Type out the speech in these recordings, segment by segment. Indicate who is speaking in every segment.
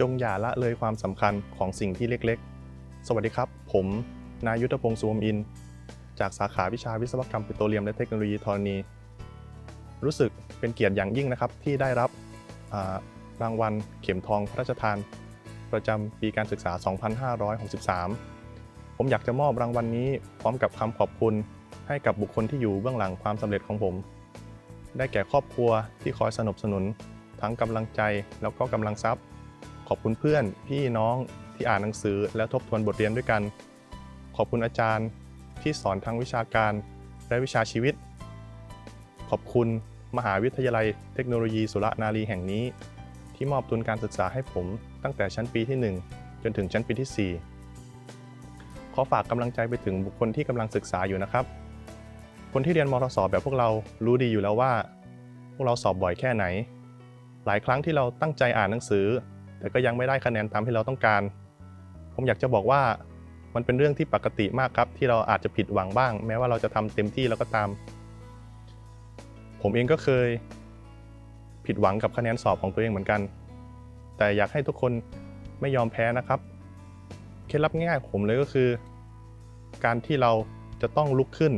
Speaker 1: จงอย่าละเลยความสำคัญของสิ่งที่เล็กๆ สวัสดีครับ ผม นายุทธพงศ์สุวมอิน จากสาขาวิชาวิศวกรรมปิโตรเลียมและเทคโนโลยีธรณี รู้สึกเป็นเกียรติอย่างยิ่งนะครับ ที่ได้รับรางวัลเข็มทองพระราชทาน ประจำปีการศึกษา 2563 ผมอยากจะมอบรางวัลนนี้พร้อมกับคำขอบคุณให้กับบุคคลที่อยู่เบื้องหลังความสำเร็จของผม ได้แก่ครอบครัวที่คอยสนับสนุน ทั้งกำลังใจแล้วก็กำลังทรัพย์ ขอบคุณเพื่อนพี่น้องที่อ่านหนังสือ และทบทวนบทเรียนด้วยกัน ขอบคุณอาจารย์ที่สอนทั้งวิชาการและวิชาชีวิต ขอบคุณมหาวิทยาลัยเทคโนโลยีสุรนารีแห่งนี้ ที่มอบทุนการศึกษาให้ผมตั้งแต่ชั้นปีที่ 1 จนถึงชั้นปีที่ 4 ขอฝากกำลังใจไปถึงบุคคลที่กำลังศึกษาอยู่นะครับ คนที่เรียนมทสแบบพวกเรารู้ดีอยู่แล้วว่า พวกเราสอบบ่อยแค่ไหน หลายครั้งที่เราตั้งใจอ่านหนังสือ แต่ก็ยังไม่ได้คะแนนตามที่เราต้องการ ผมอยากจะบอกว่ามันเป็นเรื่องที่ปกติมากครับที่เราอาจจะผิดหวังบ้าง แม้ว่าเราจะทำเต็มที่แล้วก็ตาม ผมเองก็เคย ผิดหวังกับคะแนนสอบของตัวเองเหมือนกัน แต่อยากให้ทุกคนไม่ยอมแพ้นะครับเคล็ดลับง่ายๆผมเลยก็คือ การที่เราจะต้องลุกขึ้น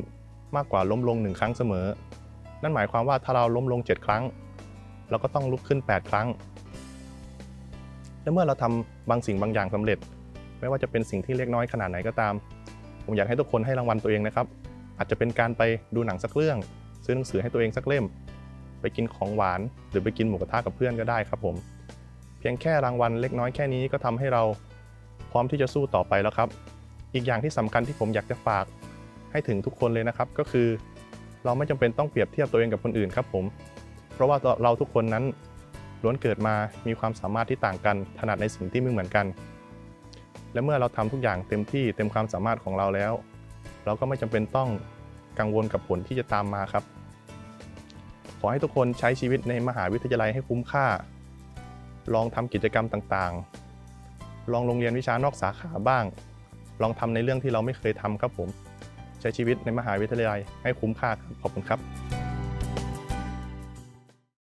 Speaker 1: มากกว่าล้มลงหนึ่งครั้งเสมอ นั่นหมายความว่าถ้าเราล้มลง 7 ครั้ง เราก็ต้องลุกขึ้น 8 ครั้ง และเมื่อเราทำบางสิ่งบางอย่างสำเร็จ ไม่ว่าจะเป็นสิ่งที่เล็กน้อยขนาดไหนก็ตาม ผมอยากให้ทุกคนให้รางวัลตัวเองนะครับ อาจจะเป็นการไปดูหนังสักเรื่อง ซื้อหนังสือให้ตัวเองสักเล่ม ไปกินของหวาน หรือไปกินหมูกระทะกับเพื่อนก็ได้ครับผม เพียงแค่รางวัลเล็กน้อยแค่นี้ก็ทำให้เราพร้อมที่จะสู้ต่อไปแล้วครับ อีกอย่างที่สำคัญที่ผมอยากจะฝากให้ถึงทุกคนเลยนะครับ ก็คือ เราไม่จำเป็นต้องเปรียบเทียบตัวเองกับคนอื่นครับผม เพราะว่าเราทุกคนนั้น ล้วนเกิดมามีความสามารถที่ต่างกัน ถนัดในสิ่งที่ไม่เหมือนกัน และเมื่อเราทำทุกอย่างเต็มที่เต็มความสามารถของเราแล้ว เราก็ไม่จำเป็นต้องกังวลกับผลที่จะตามมาครับ ขอให้ทุกคนใช้ชีวิตในมหาวิทยาลัยให้คุ้มค่า ลองทำกิจกรรมต่างๆ ลองโรงเรียนวิชานอกสาขาบ้าง ลองทำในเรื่องที่เราไม่เคยทำครับผม ใช้ชีวิตในมหาวิทยาลัยให้คุ้มค่าครับขอบคุณครับ